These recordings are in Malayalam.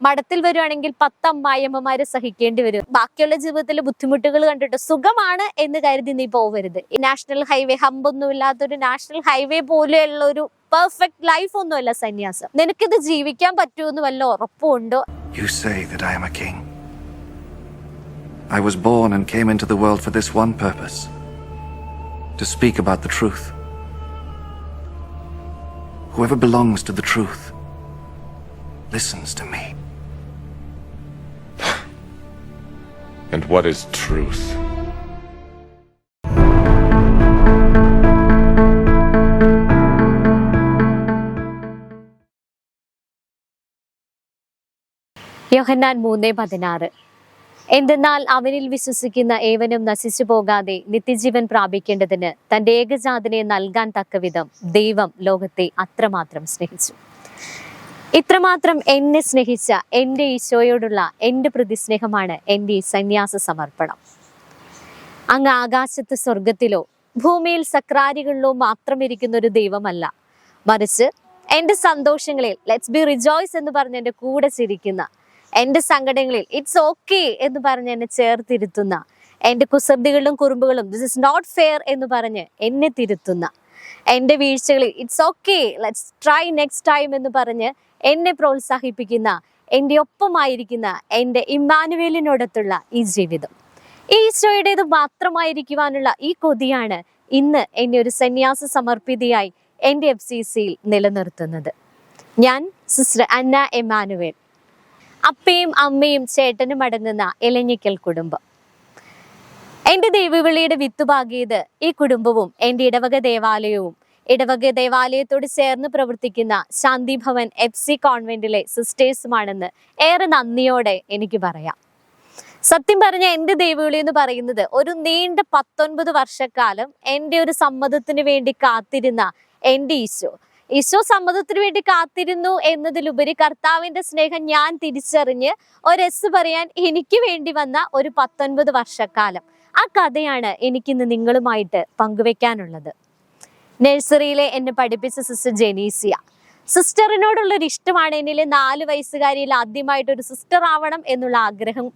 മഠത്തിൽ വരുവാണെങ്കിൽ പത്ത് അമ്മായിയമ്മമാരെ സഹിക്കേണ്ടി വരും ബാക്കിയുള്ള ജീവിതത്തിലെ ബുദ്ധിമുട്ടുകൾ കണ്ടിട്ട് സുഖമാണ് എന്ന് കരുതി നീ പോവരുത് നാഷണൽ ഹൈവേ ഹമ്പൊന്നും ഇല്ലാത്തൊരു നാഷണൽ ഹൈവേ പോലെയുള്ള ഒരു പെർഫെക്റ്റ് ലൈഫ് ഒന്നുമല്ല സന്യാസം നിനക്കിത് ജീവിക്കാൻ പറ്റുമെന്ന് വല്ല ഉറപ്പുണ്ടോ You say that I am a king. I was born and came into the world for this one purpose to speak about the truth. Whoever belongs to the truth listens to me. And what is truth? യോഹന്നാൻ മൂന്ന് പതിനാറ് എന്തെന്നാൽ അവനിൽ വിശ്വസിക്കുന്ന ഏവനും നശിച്ചു പോകാതെ നിത്യജീവൻ പ്രാപിക്കേണ്ടതിന് തന്റെ ഏകജാതനെ നൽകാൻ തക്കവിധം ദൈവം ലോകത്തെ അത്രമാത്രം സ്നേഹിച്ചു ഇത്രമാത്രം എന്നെ സ്നേഹിച്ച എന്റെ ഈശോയോടുള്ള എന്റെ പ്രതിസ്നേഹമാണ് എന്റെ ഈ സന്യാസ സമർപ്പണം. അങ്ങ് ആകാശത്ത് സ്വർഗത്തിലോ ഭൂമിയിൽ സക്രാരികളിലോ മാത്രം ഇരിക്കുന്ന ഒരു ദൈവമല്ല. മറിച്ച് എന്റെ സന്തോഷങ്ങളിൽ ലെറ്റ്സ് ബി റിജോയ്സ് എന്ന് പറഞ്ഞ് എന്റെ കൂടെ ചിരിക്കുന്ന എന്റെ സങ്കടങ്ങളിൽ ഇറ്റ്സ് ഓക്കെ എന്ന് പറഞ്ഞ് എന്നെ ചേർത്തിരുത്തുന്ന എന്റെ കുസൃതികളും കുറുമ്പുകളും ദിസ് ഇസ് നോട്ട് ഫെയർ എന്ന് പറഞ്ഞ് എന്നെ തിരുത്തുന്ന എന്റെ വീഴ്ചകളിൽ it's okay let's try next time എന്ന് പറഞ്ഞ് എന്നെ പ്രോത്സാഹിപ്പിക്കുന്ന എന്റെ ഒപ്പമായിരിക്കുന്ന എന്റെ ഇമ്മാനുവേലിനോടത്തുള്ള ഈ ജീവിതം. ഈ ഈശോയുടേത് മാത്രമായിരിക്കുവാനുള്ള ഈ കൊതിയാണ് ഇന്ന് എന്നെ ഒരു സന്യാസ സമർപ്പിതയായി എന്റെ എഫ് സി സിയിൽ നിലനിർത്തുന്നത്. ഞാൻ സിസ്റ്റർ അന്ന എമാനുവേൽ അപ്പയും അമ്മയും ചേട്ടനും അടങ്ങുന്ന ഇലഞ്ഞിക്കൽ കുടുംബം. എന്റെ ദൈവവിളിയുടെ വിത്തുപാകിയത് ഈ കുടുംബവും എന്റെ ഇടവക ദേവാലയവും ഇടവക ദേവാലയത്തോട് ചേർന്ന് പ്രവർത്തിക്കുന്ന ശാന്തി ഭവൻ എഫ് സി കോൺവെന്റിലെ സിസ്റ്റേഴ്സുമാണെന്ന് ഏറെ നന്ദിയോടെ എനിക്ക് പറയാം. സത്യം പറഞ്ഞ എന്റെ ദൈവവിളി എന്ന് പറയുന്നത് ഒരു നീണ്ട പത്തൊൻപത് വർഷക്കാലം എന്റെ ഒരു സമ്മതത്തിന് വേണ്ടി കാത്തിരുന്ന എന്റെ ഈശോ. ഈശോ സമ്മതത്തിന് വേണ്ടി കാത്തിരുന്നു എന്നതിലുപരി കർത്താവിന്റെ സ്നേഹം ഞാൻ തിരിച്ചറിഞ്ഞ് ഒരു എസ് പറയാൻ എനിക്ക് വേണ്ടി വന്ന ഒരു പത്തൊൻപത് വർഷക്കാലം. ആ കഥയാണ് എനിക്കിന്ന് നിങ്ങളുമായിട്ട് പങ്കുവെക്കാനുള്ളത്. നഴ്സറിയിലെ എന്നെ പഠിപ്പിച്ച സിസ്റ്റർ ജെനീസിയ. സിസ്റ്ററിനോടുള്ള ഒരു ഇഷ്ടമാണ് എന്നിൽ നാല് വയസ്സുകാരിയിൽ ആദ്യമായിട്ട് ഒരു സിസ്റ്റർ ആവണം എന്നുള്ള ആഗ്രഹം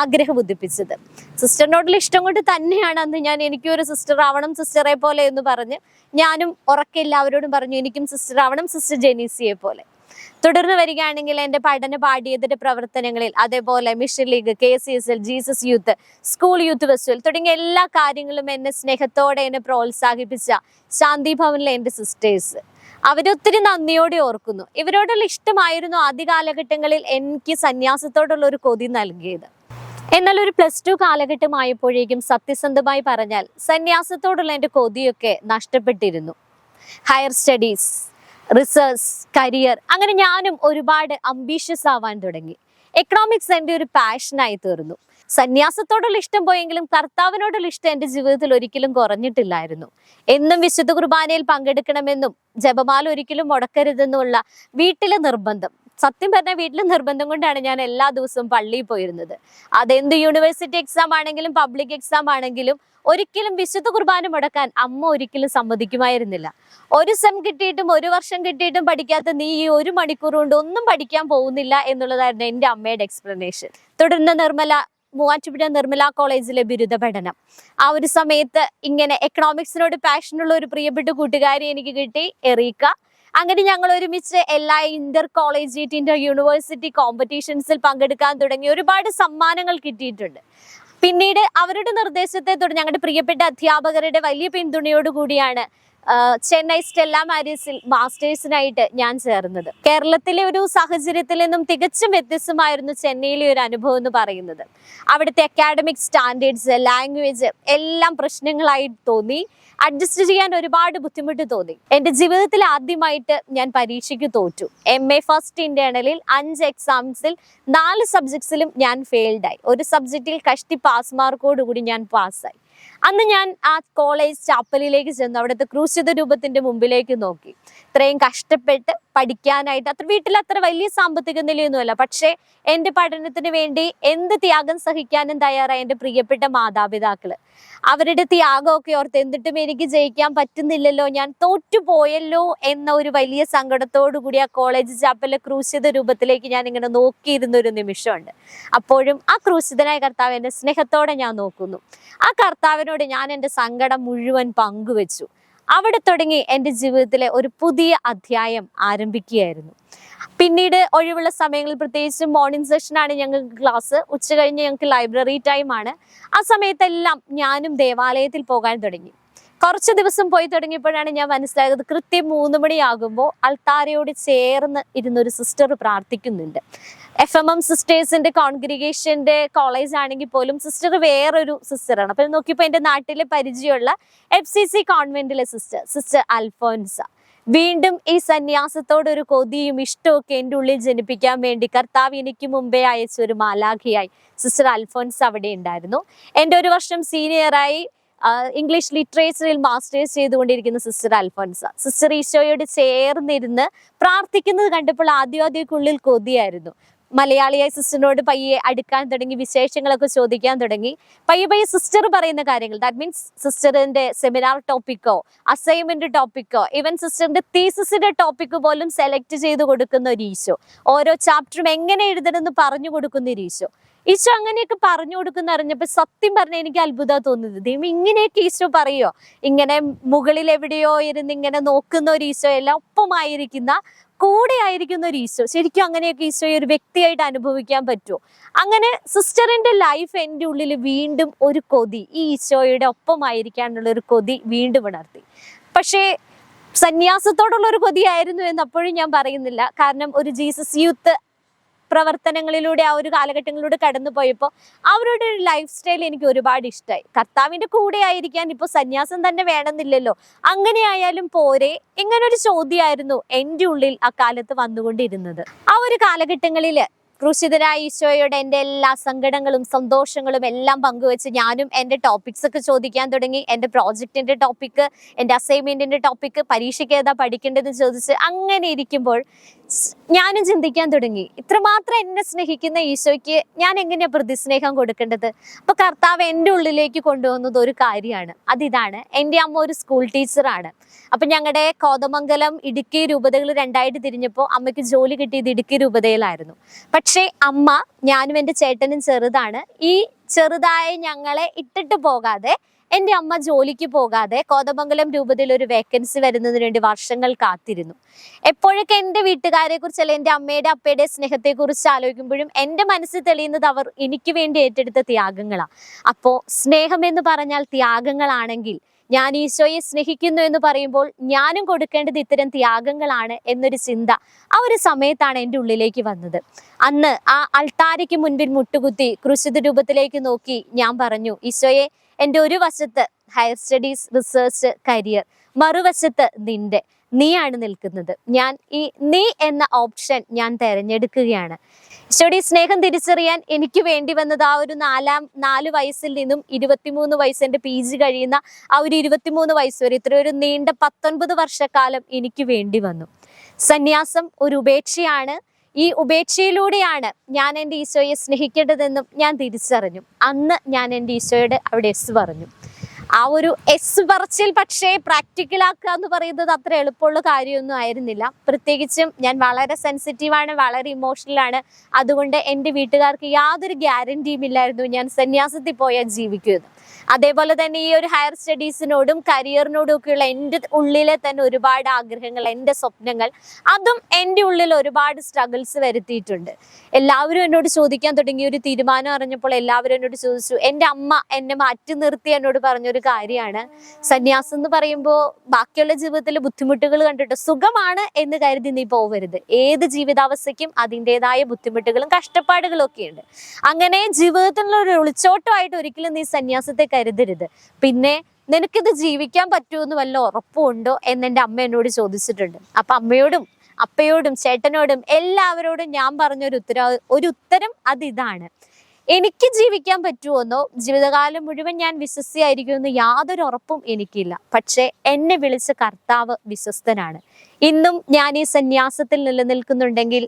ആഗ്രഹം ഉദിപ്പിച്ചത്. സിസ്റ്ററിനോടുള്ള ഇഷ്ടം കൊണ്ട് തന്നെയാണ് അന്ന് ഞാൻ എനിക്കും ഒരു സിസ്റ്റർ ആവണം സിസ്റ്ററെ പോലെ എന്ന് പറഞ്ഞ് ഞാനും ഉറക്കെ എല്ലാവരോടും പറഞ്ഞു എനിക്കും സിസ്റ്റർ ആവണം സിസ്റ്റർ ജെനീസിയെ പോലെ. തുടർന്ന് വരികയാണെങ്കിൽ എന്റെ പഠന പാഠ്യേതര പ്രവർത്തനങ്ങളിൽ അതേപോലെ mission league K C S L Jesus youth school youth festival തുടങ്ങിയ എല്ലാ കാര്യങ്ങളും എന്നെ സ്നേഹത്തോടെ എന്നെ പ്രോത്സാഹിപ്പിച്ച ശാന്തി ഭവനിലെ എന്റെ സിസ്റ്റേഴ്സ് അവരൊത്തിരി നന്ദിയോടെ ഓർക്കുന്നു. ഇവരോടുള്ള ഇഷ്ടമായിരുന്നു ആദ്യ കാലഘട്ടങ്ങളിൽ എനിക്ക് സന്യാസത്തോടുള്ള ഒരു കൊതി നൽകിയത്. എന്നാൽ ഒരു പ്ലസ് ടു കാലഘട്ടമായപ്പോഴേക്കും സത്യസന്ധമായി പറഞ്ഞാൽ സന്യാസത്തോടുള്ള എന്റെ കൊതിയൊക്കെ നഷ്ടപ്പെട്ടിരുന്നു. ഹയർ സ്റ്റഡീസ് റിസർച്ച് കരിയർ അങ്ങനെ ഞാനും ഒരുപാട് അംബീഷ്യസ് ആവാൻ തുടങ്ങി. എക്കണോമിക്സ് എന്റെ ഒരു പാഷനായി തീർന്നു. സന്യാസത്തോടുള്ള ഇഷ്ടം പോയെങ്കിലും കർത്താവിനോടുള്ള ഇഷ്ടം എന്റെ ജീവിതത്തിൽ ഒരിക്കലും കുറഞ്ഞിട്ടില്ലായിരുന്നു. എന്നും വിശുദ്ധ കുർബാനയിൽ പങ്കെടുക്കണമെന്നും ജപമാല ഒരിക്കലും മുടക്കരുതെന്നുമുള്ള വീട്ടിലെ നിർബന്ധം. സത്യം പറഞ്ഞാൽ വീട്ടിൽ നിർബന്ധം കൊണ്ടാണ് ഞാൻ എല്ലാ ദിവസവും പള്ളിയിൽ പോയിരുന്നത്. അതെന്ത് യൂണിവേഴ്സിറ്റി എക്സാം ആണെങ്കിലും പബ്ലിക് എക്സാം ആണെങ്കിലും ഒരിക്കലും വിശുദ്ധ കുർബാന മുടക്കാൻ അമ്മ ഒരിക്കലും സമ്മതിക്കുമായിരുന്നില്ല. ഒരു സെം കിട്ടിയിട്ടും ഒരു വർഷം കിട്ടിയിട്ടും പഠിക്കാത്ത നീ ഈ ഒരു മണിക്കൂർ കൊണ്ട് ഒന്നും പഠിക്കാൻ പോകുന്നില്ല എന്നുള്ളതായിരുന്നു എന്റെ അമ്മയുടെ എക്സ്പ്ലനേഷൻ തുടർന്ന് നിർമ്മല മൂവാറ്റുപുഴ നിർമ്മല കോളേജിലെ ബിരുദ പഠനം. ആ ഒരു സമയത്ത് ഇങ്ങനെ എക്കണോമിക്സിനോട് പാഷനുള്ള ഒരു പ്രിയപ്പെട്ട കൂട്ടുകാരി എനിക്ക് കിട്ടി എറീക്ക. അങ്ങനെ ഞങ്ങൾ ഒരുമിച്ച് എല്ലാ ഇന്റർ കോളേജ് ഇന്റർ യൂണിവേഴ്സിറ്റി കോമ്പറ്റീഷൻസിൽ പങ്കെടുക്കാൻ തുടങ്ങി. ഒരുപാട് സമ്മാനങ്ങൾ കിട്ടിയിട്ടുണ്ട്. പിന്നീട് അവരുടെ നിർദ്ദേശത്തെ തുടർന്ന് ഞങ്ങളുടെ പ്രിയപ്പെട്ട അധ്യാപകരുടെ വലിയ പിന്തുണയോടുകൂടിയാണ് ചെന്നൈ സ്റ്റെല്ല മാരീസിൽ മാസ്റ്റേഴ്സിനായിട്ട് ഞാൻ ചേർന്നത്. കേരളത്തിലെ ഒരു സാഹചര്യത്തിൽ നിന്നും തികച്ചും വ്യത്യസ്തമായിരുന്നു ചെന്നൈയിലെ ഒരു അനുഭവം എന്ന് പറയുന്നത്. അവിടുത്തെ അക്കാഡമിക് സ്റ്റാൻഡേർഡ്സ് ലാംഗ്വേജ് എല്ലാം പ്രശ്നങ്ങളായി തോന്നി. അഡ്ജസ്റ്റ് ചെയ്യാൻ ഒരുപാട് ബുദ്ധിമുട്ട് തോന്നി. എന്റെ ജീവിതത്തിൽ ആദ്യമായിട്ട് ഞാൻ പരീക്ഷയ്ക്ക് തോറ്റു. എം എ ഫസ്റ്റ് ഇന്റേണലിൽ അഞ്ച് എക്സാംസിൽ നാല് സബ്ജക്ട്സിലും ഞാൻ ഫെയിൽഡായി ഒരു സബ്ജക്റ്റിൽ കഷ്ടി പാസ് മാർക്കോടുകൂടി ഞാൻ പാസ്സായി അന്ന് ഞാൻ ആ കോളേജ് ചാപ്പലിലേക്ക് ചെന്നു. അവിടുത്തെ ക്രൂശിത രൂപത്തിന്റെ മുമ്പിലേക്ക് നോക്കി. ഇത്രയും കഷ്ടപ്പെട്ട് പഠിക്കാനായിട്ട് അത്ര വീട്ടിൽ അത്ര വലിയ സാമ്പത്തിക നിലയൊന്നുമല്ല. പക്ഷേ എന്റെ പഠനത്തിന് വേണ്ടി എന്ത് ത്യാഗം സഹിക്കാനും തയ്യാറായ എന്റെ പ്രിയപ്പെട്ട മാതാപിതാക്കൾ. അവരുടെ ത്യാഗമൊക്കെ ഓർത്ത് എന്നിട്ടും എനിക്ക് ജയിക്കാൻ പറ്റുന്നില്ലല്ലോ. ഞാൻ തോറ്റുപോയല്ലോ എന്ന ഒരു വലിയ സങ്കടത്തോടു കൂടി ആ കോളേജ് ചാപ്പലിലെ ക്രൂശിത രൂപത്തിലേക്ക് ഞാൻ ഇങ്ങനെ നോക്കിയിരുന്ന ഒരു നിമിഷമുണ്ട്. അപ്പോഴും ആ ക്രൂശിതനായ കർത്താവ് എന്നെ സ്നേഹത്തോടെ ഞാൻ നോക്കുന്നു. ആ കർത്താവിനോട് ഞാൻ എന്റെ സങ്കടം മുഴുവൻ പങ്കുവെച്ചു. അവിടെ തുടങ്ങി എന്റെ ജീവിതത്തിലെ ഒരു പുതിയ അധ്യായം ആരംഭിക്കുകയായിരുന്നു. പിന്നീട് ഒഴിവുള്ള സമയങ്ങളിൽ പ്രത്യേകിച്ച് മോർണിംഗ് സെഷനാണ് ഞങ്ങൾക്ക് ക്ലാസ് ഉച്ച കഴിഞ്ഞ് ഞങ്ങൾക്ക് ലൈബ്രറി ടൈമാണ് ആ സമയത്തെല്ലാം ഞാനും ദേവാലയത്തിൽ പോകാൻ തുടങ്ങി. കുറച്ച് ദിവസം പോയി തുടങ്ങിയപ്പോഴാണ് ഞാൻ മനസ്സിലായത് കൃത്യം മൂന്ന് മണിയാകുമ്പോൾ അൾത്താരയോട് ചേർന്ന് ഇരുന്നൊരു സിസ്റ്റർ പ്രാർത്ഥിക്കുന്നുണ്ട്. എഫ് എം എം സിസ്റ്റേഴ്സിന്റെ കോൺഗ്രിഗേഷന്റെ കോളേജ് ആണെങ്കിൽ പോലും സിസ്റ്റർ വേറൊരു സിസ്റ്ററാണ്. അപ്പൊ നോക്കിയപ്പോൾ എന്റെ നാട്ടിലെ പരിചയമുള്ള എഫ് സി സി കോൺവെന്റിലെ സിസ്റ്റർ സിസ്റ്റർ അൽഫോൻസ. വീണ്ടും ഈ സന്യാസത്തോടൊരു കൊതിയും ഇഷ്ടമൊക്കെ എന്റെ ഉള്ളിൽ ജനിപ്പിക്കാൻ വേണ്ടി കർത്താവ് എനിക്ക് മുമ്പേ അയച്ച ഒരു മാലാഖിയായി സിസ്റ്റർ അൽഫോൻസ് അവിടെ ഉണ്ടായിരുന്നു. എന്റെ ഒരു വർഷം സീനിയറായി ഇംഗ്ലീഷ് ലിറ്ററേച്ചറിൽ മാസ്റ്റേഴ്സ് ചെയ്തുകൊണ്ടിരിക്കുന്ന സിസ്റ്റർ അൽഫോൻസ സിസ്റ്റർ ഈശോയോട് ചേർന്നിരുന്ന് പ്രാർത്ഥിക്കുന്നത് കണ്ടപ്പോൾ ആദ്യം ആദ്യമൊക്കെയുള്ളിൽ കൊതിയായിരുന്നു. മലയാളിയായ സിസ്റ്ററിനോട് പയ്യെ അടുക്കാൻ തുടങ്ങി വിശേഷങ്ങളൊക്കെ ചോദിക്കാൻ തുടങ്ങി. പയ്യെ പയ്യെ സിസ്റ്റർ പറയുന്ന കാര്യങ്ങൾ. ദാറ്റ് മീൻസ് സിസ്റ്ററിന്റെ സെമിനാർ ടോപ്പിക്കോ അസൈൻമെന്റ് ടോപ്പിക്കോ ഈവൻ സിസ്റ്ററിന്റെ തീസിന്റെ ടോപ്പിക്ക് പോലും സെലക്ട് ചെയ്ത് കൊടുക്കുന്ന ഒരു ഈശോ. ഓരോ ചാപ്റ്ററും എങ്ങനെ എഴുതണമെന്ന് പറഞ്ഞു കൊടുക്കുന്ന ഒരു ഈശോ. ഈശോ അങ്ങനെയൊക്കെ പറഞ്ഞു കൊടുക്കുന്ന അറിഞ്ഞപ്പോൾ സത്യം പറഞ്ഞ എനിക്ക് അത്ഭുതം തോന്നുന്നത്. ദൈവം ഇങ്ങനെയൊക്കെ ഈശോ പറയോ ഇങ്ങനെ മുകളിൽ എവിടെയോ ഇരുന്ന് ഇങ്ങനെ നോക്കുന്ന ഒരു ഈശോ എല്ലാം ഒപ്പമായിരിക്കുന്ന കൂടെ ആയിരിക്കുന്ന ഒരു ഈശോ. ശരിക്കും അങ്ങനെയൊക്കെ ഈശോയെ ഒരു വ്യക്തിയായിട്ട് അനുഭവിക്കാൻ പറ്റുമോ? അങ്ങനെ സിസ്റ്ററിന്റെ ലൈഫ് എന്റെ ഉള്ളിൽ വീണ്ടും ഒരു കൊതി ഈ ഈശോയുടെ ഒപ്പമായിരിക്കാനുള്ള ഒരു കൊതി വീണ്ടും ഉണർത്തി. പക്ഷേ സന്യാസത്തോടുള്ള ഒരു കൊതിയായിരുന്നു എന്ന് അപ്പോഴും ഞാൻ പറയുന്നില്ല. കാരണം ഒരു ജീസസ് യൂത്ത് പ്രവർത്തനങ്ങളിലൂടെ ആ ഒരു കാലഘട്ടങ്ങളിലൂടെ കടന്നു പോയപ്പോൾ അവരുടെ ഒരു ലൈഫ് സ്റ്റൈൽ എനിക്ക് ഒരുപാട് ഇഷ്ടമായി കർത്താവിന്റെ കൂടെ ആയിരിക്കാൻ ഇപ്പോൾ സന്യാസം തന്നെ വേണമെന്നില്ലല്ലോ. അങ്ങനെയായാലും പോരെ. ഇങ്ങനൊരു ചോദ്യമായിരുന്നു എന്റെ ഉള്ളിൽ അക്കാലത്ത് കാലത്ത് വന്നുകൊണ്ടിരുന്നത്. ആ ഒരു കാലഘട്ടങ്ങളിൽ ക്രൂശിതനായ ഈശോയോട് എന്റെ എല്ലാ സങ്കടങ്ങളും സന്തോഷങ്ങളും എല്ലാം പങ്കുവെച്ച് ഞാനും എന്റെ ടോപ്പിക്സ് ഒക്കെ ചോദിക്കാൻ തുടങ്ങി. എന്റെ പ്രോജക്റ്റിന്റെ ടോപ്പിക്ക് എന്റെ അസൈൻമെന്റിന്റെ ടോപ്പിക്ക് പരീക്ഷയ്ക്ക് ഏതാ പഠിക്കേണ്ടതെന്ന് ചോദിച്ച് അങ്ങനെ ഇരിക്കുമ്പോൾ ഞാനും ചിന്തിക്കാൻ തുടങ്ങി. ഇത്രമാത്രം എന്നെ സ്നേഹിക്കുന്ന ഈശോയ്ക്ക് ഞാൻ എങ്ങനെയാ പ്രതിസ്നേഹം കൊടുക്കേണ്ടത്? അപ്പൊ കർത്താവ് എന്റെ ഉള്ളിലേക്ക് കൊണ്ടുവന്നത് ഒരു കാര്യമാണ്. അതിതാണ് എന്റെ അമ്മ ഒരു സ്കൂൾ ടീച്ചറാണ് അപ്പൊ ഞങ്ങളുടെ കോതമംഗലം ഇടുക്കി രൂപതകൾ രണ്ടായിട്ട് തിരിഞ്ഞപ്പോൾ അമ്മയ്ക്ക് ജോലി കിട്ടിയത് ഇടുക്കി രൂപതയിലായിരുന്നു. പക്ഷേ അമ്മ ഞാനും എന്റെ ചേട്ടനും ചെറുതാണ്. ഈ ചെറുതായ ഞങ്ങളെ ഇട്ടിട്ട് പോകാതെ എന്റെ അമ്മ ജോലിക്ക് പോകാതെ കോതമംഗലം രൂപതയിൽ ഒരു വേക്കൻസി വരുന്നതിന് വേണ്ടി വർഷങ്ങൾ കാത്തിരുന്നു. എപ്പോഴൊക്കെ എന്റെ വീട്ടുകാരെ കുറിച്ച് അല്ലെ എന്റെ അമ്മയുടെ അപ്പയുടെ സ്നേഹത്തെ കുറിച്ച് ആലോചിക്കുമ്പോഴും എന്റെ മനസ്സിൽ തെളിയുന്നത് അവർ എനിക്ക് വേണ്ടി ഏറ്റെടുത്ത ത്യാഗങ്ങളാണ് അപ്പോൾ സ്നേഹം എന്ന് പറഞ്ഞാൽ ത്യാഗങ്ങളാണെങ്കിൽ ഞാൻ ഈശോയെ സ്നേഹിക്കുന്നു എന്ന് പറയുമ്പോൾ ഞാനും കൊടുക്കേണ്ടത് ഇത്തരം ത്യാഗങ്ങളാണ് എന്നൊരു ചിന്ത ആ ഒരു സമയത്താണ് എന്റെ ഉള്ളിലേക്ക് വന്നത്. അന്ന് ആ അൾത്താരയ്ക്ക് മുൻപിൽ മുട്ടുകുത്തി ക്രൂശിത രൂപത്തിലേക്ക് നോക്കി ഞാൻ പറഞ്ഞു ഈശോയെ എന്റെ ഒരു വശത്ത് ഹയർ സ്റ്റഡീസ് റിസേർച്ച് കരിയർ മറുവശത്ത് നിന്റെ. നീയാണ് നിൽക്കുന്നത്. ഞാൻ ഈ നീ എന്ന ഓപ്ഷൻ ഞാൻ തിരഞ്ഞെടുക്കുകയാണ്. ഈശോയുടെ സ്നേഹം തിരിച്ചറിയാൻ എനിക്ക് വേണ്ടി വന്നത് ആ ഒരു നാലാം നാല് വയസ്സിൽ നിന്നും ഇരുപത്തിമൂന്ന് എന്റെ പി ജി കഴിയുന്ന ആ ഒരു ഇരുപത്തിമൂന്ന് വയസ്സ് വരെ ഇത്ര ഒരു നീണ്ട പത്തൊൻപത് വർഷക്കാലം എനിക്ക് വേണ്ടി വന്നു. സന്യാസം ഒരു ഉപേക്ഷയാണ്. ഈ ഉപേക്ഷയിലൂടെയാണ് ഞാൻ എന്റെ ഈശോയെ സ്നേഹിക്കേണ്ടതെന്നും ഞാൻ തിരിച്ചറിഞ്ഞു. അന്ന് ഞാൻ എന്റെ ഈശോയുടെ അവിടെ എസ് പറഞ്ഞു. ആ ഒരു എസ് പറച്ചിൽ പക്ഷേ പ്രാക്ടിക്കൽ ആക്കുക എന്ന് പറയുന്നത് അത്ര എളുപ്പമുള്ള കാര്യമൊന്നും ആയിരുന്നില്ല. പ്രത്യേകിച്ചും ഞാൻ വളരെ സെൻസിറ്റീവാണ് വളരെ ഇമോഷണലാണ് അതുകൊണ്ട് എന്റെ വീട്ടുകാർക്ക് യാതൊരു ഗ്യാരണ്ടിയും ഇല്ലായിരുന്നു ഞാൻ സന്യാസത്തിൽ പോയാൽ ജീവിക്കുമെന്ന്. അതേപോലെ തന്നെ ഈ ഒരു ഹയർ സ്റ്റഡീസിനോടും കരിയറിനോടും ഒക്കെയുള്ള എന്റെ ഉള്ളിലെ തന്നെ ഒരുപാട് ആഗ്രഹങ്ങൾ എന്റെ സ്വപ്നങ്ങൾ അതും എന്റെ ഉള്ളിൽ ഒരുപാട് സ്ട്രഗിൾസ് വരുത്തിയിട്ടുണ്ട്. എല്ലാവരും എന്നോട് ചോദിക്കാൻ തുടങ്ങിയ ഒരു തീരുമാനം അറിഞ്ഞപ്പോൾ എല്ലാവരും എന്നോട് ചോദിച്ചു എന്റെ അമ്മ എന്നെ മാറ്റി നിർത്തി എന്നോട് പറഞ്ഞൊരു കാര്യമാണ്. സന്യാസം എന്ന് പറയുമ്പോൾ ബാക്കിയുള്ള ജീവിതത്തിലെ ബുദ്ധിമുട്ടുകൾ കണ്ടിട്ട് സുഖമാണ് എന്ന് കരുതി നീ പോവരുത്. ഏത് ജീവിതാവസ്ഥയ്ക്കും അതിന്റെതായ ബുദ്ധിമുട്ടുകളും കഷ്ടപ്പാടുകളും ഒക്കെ ഉണ്ട് അങ്ങനെ ജീവിതത്തിലുള്ള ഒരു ഒളിച്ചോട്ടമായിട്ട് ഒരിക്കലും നീ സന്യാസത്തെ കരുതരുത്. പിന്നെ നിനക്കിത് ജീവിക്കാൻ പറ്റുമെന്ന് വല്ല ഉറപ്പുണ്ടോ എന്ന് എന്റെ അമ്മ എന്നോട് ചോദിച്ചിട്ടുണ്ട്. അപ്പൊ അമ്മയോടും അപ്പയോടും ചേട്ടനോടും എല്ലാവരോടും ഞാൻ പറഞ്ഞൊരു ഉത്തര ഒരു ഉത്തരം അതിതാണ്. എനിക്ക് ജീവിക്കാൻ പറ്റുമെന്നോ ജീവിതകാലം മുഴുവൻ ഞാൻ വിശ്വസിയായിരിക്കുമെന്ന് യാതൊരു ഉറപ്പും എനിക്കില്ല. പക്ഷേ എന്നെ വിളിച്ച കർത്താവ് വിശ്വസ്തനാണ്. ഇന്നും ഞാൻ ഈ സന്യാസത്തിൽ നിലനിൽക്കുന്നുണ്ടെങ്കിൽ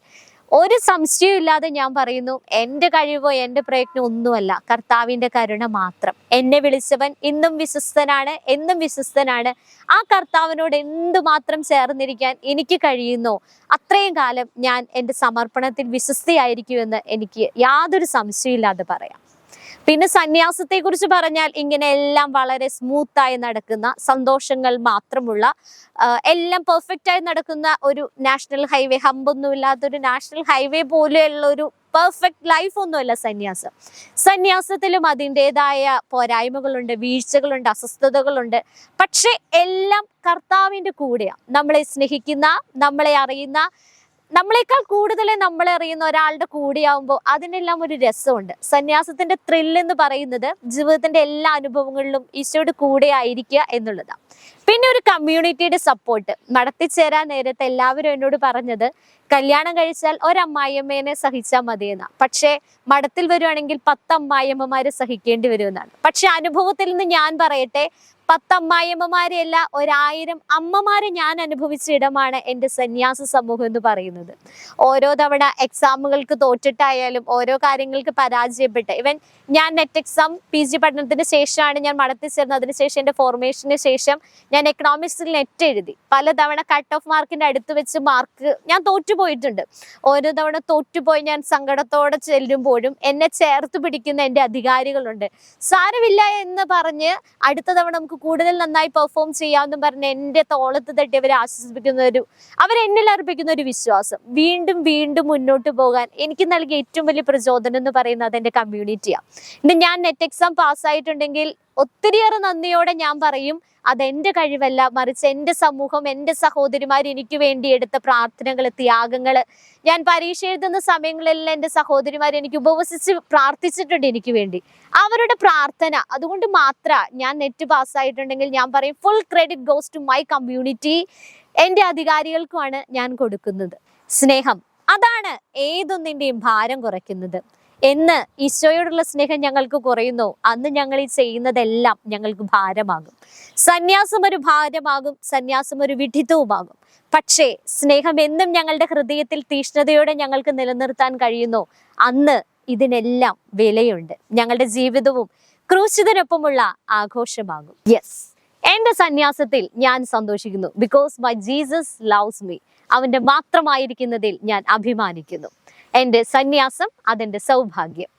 ഒരു സംശയവും ഇല്ലാതെ ഞാൻ പറയുന്നു എന്റെ കഴിവോ എന്റെ പ്രയത്നം ഒന്നുമല്ല. കർത്താവിന്റെ കരുണ മാത്രം. എന്നെ വിളിച്ചവൻ ഇന്നും വിശ്വസ്തനാണ് എന്നും വിശ്വസ്തനാണ്. ആ കർത്താവിനോട് എന്തുമാത്രം ചേർന്നിരിക്കാൻ എനിക്ക് കഴിയുന്നോ അത്രയും കാലം ഞാൻ എന്റെ സമർപ്പണത്തിൽ വിശ്വസ്തയായിരിക്കുമെന്ന് എനിക്ക് യാതൊരു സംശയമില്ലാതെ പറയാം. പിന്നെ സന്യാസത്തെ കുറിച്ച് പറഞ്ഞാൽ ഇങ്ങനെ എല്ലാം വളരെ സ്മൂത്തായി നടക്കുന്ന സന്തോഷങ്ങൾ മാത്രമുള്ള എല്ലാം പെർഫെക്റ്റ് ആയി നടക്കുന്ന ഒരു നാഷണൽ ഹൈവേ ഹമ്പൊന്നും ഇല്ലാത്തൊരു നാഷണൽ ഹൈവേ പോലെയുള്ള ഒരു പെർഫെക്റ്റ് ലൈഫ് ഒന്നുമല്ല സന്യാസം. സന്യാസത്തിലും അതിന്റെതായ പോരായ്മകളുണ്ട് വീഴ്ചകളുണ്ട് അസ്വസ്ഥതകളുണ്ട്. പക്ഷെ എല്ലാം കർത്താവിന്റെ കൂടെയാണ് നമ്മളെ സ്നേഹിക്കുന്ന നമ്മളെ അറിയുന്ന നമ്മളെക്കാൾ കൂടുതൽ നമ്മളെ അറിയുന്ന ഒരാളുടെ കൂടെയാവുമ്പോൾ അതിനെല്ലാം ഒരു രസമുണ്ട്. സന്യാസത്തിന്റെ ത്രില്ല് എന്ന് പറയുന്നത് ജീവിതത്തിന്റെ എല്ലാ അനുഭവങ്ങളിലും ഈശോയുടെ കൂടെ ആയിരിക്കുക എന്നുള്ളതാണ് പിന്നെ ഒരു കമ്മ്യൂണിറ്റിയുടെ സപ്പോർട്ട് നടത്തിച്ചേരാൻ നേരത്തെ എല്ലാവരും എന്നോട് പറഞ്ഞത് കല്യാണം കഴിച്ചാൽ ഒരമ്മായിയമ്മേനെ സഹിച്ചാൽ മതിയെന്നാ. പക്ഷേ മഠത്തിൽ വരുവാണെങ്കിൽ പത്ത് അമ്മായിയമ്മമാരെ സഹിക്കേണ്ടി വരുമെന്നാണ്. പക്ഷെ അനുഭവത്തിൽ നിന്ന് ഞാൻ പറയട്ടെ പത്ത് അല്ല ഒരായിരം അമ്മമാരെ ഞാൻ അനുഭവിച്ച ഇടമാണ് എന്റെ സന്യാസ സമൂഹം എന്ന് പറയുന്നത്. ഓരോ തവണ എക്സാമുകൾക്ക് തോറ്റിട്ടായാലും ഓരോ കാര്യങ്ങൾക്ക് പരാജയപ്പെട്ട് ഇവൻ ഞാൻ നെറ്റ് എക്സാം പി ജി പഠനത്തിന് ശേഷമാണ് ഞാൻ മടത്തി ചേർന്നത്. അതിനുശേഷം എന്റെ ഫോർമേഷന് ശേഷം ഞാൻ എക്കണോമിക്സിൽ നെറ്റ് എഴുതി. പലതവണ കട്ട് ഓഫ് മാർക്കിന്റെ അടുത്ത് വെച്ച് മാർക്ക് ഞാൻ തോറ്റുപോയിട്ടുണ്ട്. ഓരോ തവണ തോറ്റുപോയി ഞാൻ സങ്കടത്തോടെ ചെല്ലുമ്പോഴും എന്നെ ചേർത്ത് പിടിക്കുന്ന എന്റെ അധികാരികളുണ്ട്. സാരമില്ല എന്ന് പറഞ്ഞ് അടുത്ത തവണ നമുക്ക് കൂടുതൽ നന്നായി പെർഫോം ചെയ്യാമെന്നും പറഞ്ഞ് എന്റെ തോളത്ത് തട്ടി അവരെ ആശ്വസിപ്പിക്കുന്ന ഒരു അവരെന്നിൽ അർപ്പിക്കുന്ന ഒരു വിശ്വാസം. വീണ്ടും വീണ്ടും മുന്നോട്ട് പോകാൻ എനിക്ക് നൽകിയ ഏറ്റവും വലിയ പ്രചോദനം എന്ന് പറയുന്നത് എന്റെ കമ്മ്യൂണിറ്റിയാണ് ഇന്ന് ഞാൻ നെറ്റ് എക്സാം പാസ്സായിട്ടുണ്ടെങ്കിൽ ഒത്തിരിയേറെ നന്ദിയോടെ ഞാൻ പറയും അതെന്റെ കഴിവല്ല മറിച്ച് എന്റെ സമൂഹം എന്റെ സഹോദരിമാർ എനിക്ക് വേണ്ടി എടുത്ത പ്രാർത്ഥനകൾ ത്യാഗങ്ങൾ ഞാൻ പരീക്ഷ എഴുതുന്ന സമയങ്ങളിൽ എന്റെ സഹോദരിമാർ എനിക്ക് ഉപവസിച്ച് പ്രാർത്ഥിച്ചിട്ടുണ്ട് എനിക്ക് വേണ്ടി. അവരുടെ പ്രാർത്ഥന അതുകൊണ്ട് മാത്ര ഞാൻ നെറ്റ് പാസ്സായിട്ടുണ്ടെങ്കിൽ ഞാൻ പറയും full credit goes to my community എന്റെ അധികാരികൾക്കുമാണ് ഞാൻ കൊടുക്കുന്നത്. സ്നേഹം അതാണ് ഏതൊന്നിന്റെയും ഭാരം കുറയ്ക്കുന്നത്. എന്ന് ഈശോയോടുള്ള സ്നേഹം ഞങ്ങൾക്ക് കുറയുന്നു. അന്ന് ഞങ്ങൾ ഈ ചെയ്യുന്നതെല്ലാം ഞങ്ങൾക്ക് ഭാരമാകും. സന്യാസം ഒരു ഭാരമാകും സന്യാസം ഒരു വിഡിതവുമാകും പക്ഷേ സ്നേഹം എന്നും ഞങ്ങളുടെ ഹൃദയത്തിൽ തീഷ്ണതയോടെ ഞങ്ങൾക്ക് നിലനിർത്താൻ കഴിയുന്നു. അന്ന് ഇതിനെല്ലാം വിലയുണ്ട്. ഞങ്ങളുടെ ജീവിതവും ക്രൂശിതനൊപ്പമുള്ള ആഘോഷമാകും. യെസ് എന്റെ സന്യാസത്തിൽ ഞാൻ സന്തോഷിക്കുന്നു. Because my Jesus loves me അവന്റെ മാത്രമായിരിക്കുന്നതിൽ ഞാൻ അഭിമാനിക്കുന്നു. എന്റെ സന്യാസം അതെന്റെ സൗഭാഗ്യം.